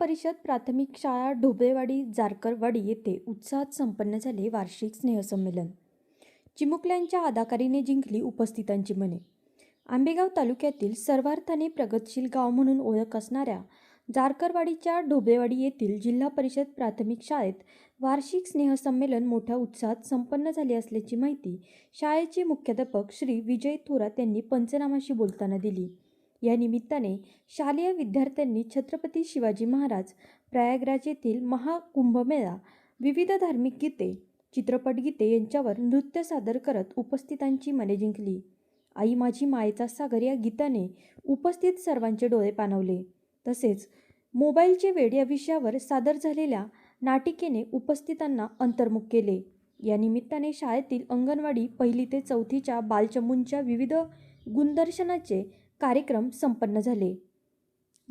परिषद प्राथमिक शाळा ढोबळेवाडी जारकरवाडी येथे उत्साहात संपन्न झाले वार्षिक स्नेहसंमेलन. चिमुकल्यांच्या अदाकारीने जिंकली उपस्थितांची मने. आंबेगाव तालुक्यातील सर्वार्थाने प्रगतशील गाव म्हणून ओळख असणाऱ्या जारकरवाडीच्या ढोबळेवाडी येथील जिल्हा परिषद प्राथमिक शाळेत वार्षिक स्नेहसंमेलन मोठ्या उत्साहात संपन्न झाले असल्याची माहिती शाळेचे मुख्याध्यापक श्री विजय थोरात यांनी पंचनामाशी बोलताना दिली. या निमित्ताने शालेय विद्यार्थ्यांनी छत्रपती शिवाजी महाराज प्रयागराज येथील महाकुंभमेळा विविध धार्मिक गीते चित्रपटगीते यांच्यावर नृत्य सादर करत उपस्थितांची मने जिंकली. आई माझी मायेचा सागर या गीताने उपस्थित सर्वांचे डोळे पाणवले. तसेच मोबाईलचे वेड या विषयावर सादर झालेल्या नाटिकेने उपस्थितांना अंतर्मुख केले. या निमित्ताने शाळेतील अंगणवाडी पहिली ते चौथीच्या बालचमूंच्या विविध गुणदर्शनाचे कार्यक्रम संपन्न झाले.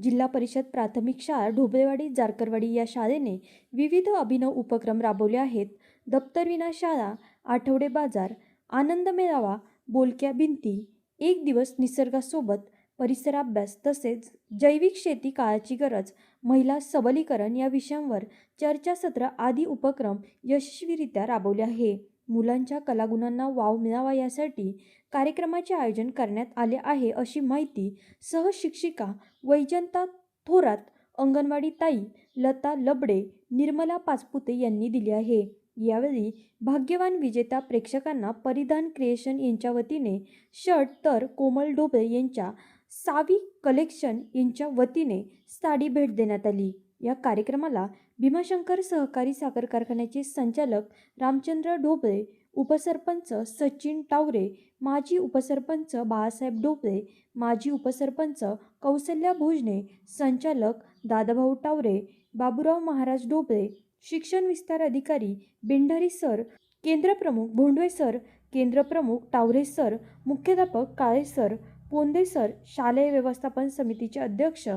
जिल्हा परिषद प्राथमिक शाळा ढोबळेवाडी जारकरवाडी या शाळेने विविध अभिनव उपक्रम राबवले आहेत. दप्तरविना शाळा आठवडे बाजार आनंद मेळावा बोलक्या भिंती एक दिवस निसर्गासोबत परिसराभ्यास तसेच जैविक शेती काळाची गरज महिला सबलीकरण या विषयांवर चर्चासत्र आदी उपक्रम यशस्वीरित्या राबवले आहे. मुलांच्या कलागुणांना वाव मिळावा यासाठी कार्यक्रमाचे आयोजन करण्यात आले आहे अशी माहिती सहशिक्षिका वैजंता थोरात अंगणवाडी ताई लता लबडे निर्मला पाचपुते यांनी दिली आहे. यावेळी भाग्यवान विजेता प्रेक्षकांना परिधान क्रिएशन यांच्या वतीने शर्ट तर कोमल डोबळे यांच्या सावी कलेक्शन यांच्या वतीने साडी भेट देण्यात आली. या कार्यक्रमाला भीमाशंकर सहकारी साखर कारखान्याचे संचालक रामचंद्र ढोबळे उपसरपंच सचिन टावरे माजी उपसरपंच बाळासाहेब ढोबळे माजी उपसरपंच कौसल्या भोजने संचालक दादाभाऊ टावरे बाबुराव महाराज ढोबळे शिक्षण विस्तार अधिकारी बिंढारी सर केंद्रप्रमुख भोंडवे सर केंद्रप्रमुख टावरे सर मुख्याध्यापक काळे सर पोंदे सर शालेय व्यवस्थापन समितीचे अध्यक्ष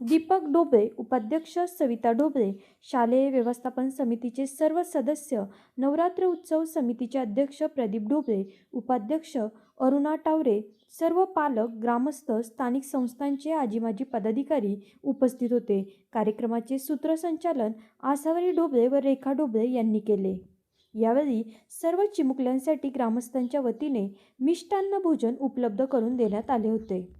दीपक डोबळे उपाध्यक्ष सविता डोबळे शालेय व्यवस्थापन समितीचे सर्व सदस्य नवरात्र उत्सव समितीचे अध्यक्ष प्रदीप डोबळे उपाध्यक्ष अरुणा टावरे सर्व पालक ग्रामस्थ स्थानिक संस्थांचे आजीमाजी पदाधिकारी उपस्थित होते. कार्यक्रमाचे सूत्रसंचालन आसावरी डोबळे व रेखा डोबळे यांनी केले. यावेळी सर्व चिमुकल्यांसाठी ग्रामस्थांच्या वतीने मिष्टान्न भोजन उपलब्ध करून देण्यात आले होते.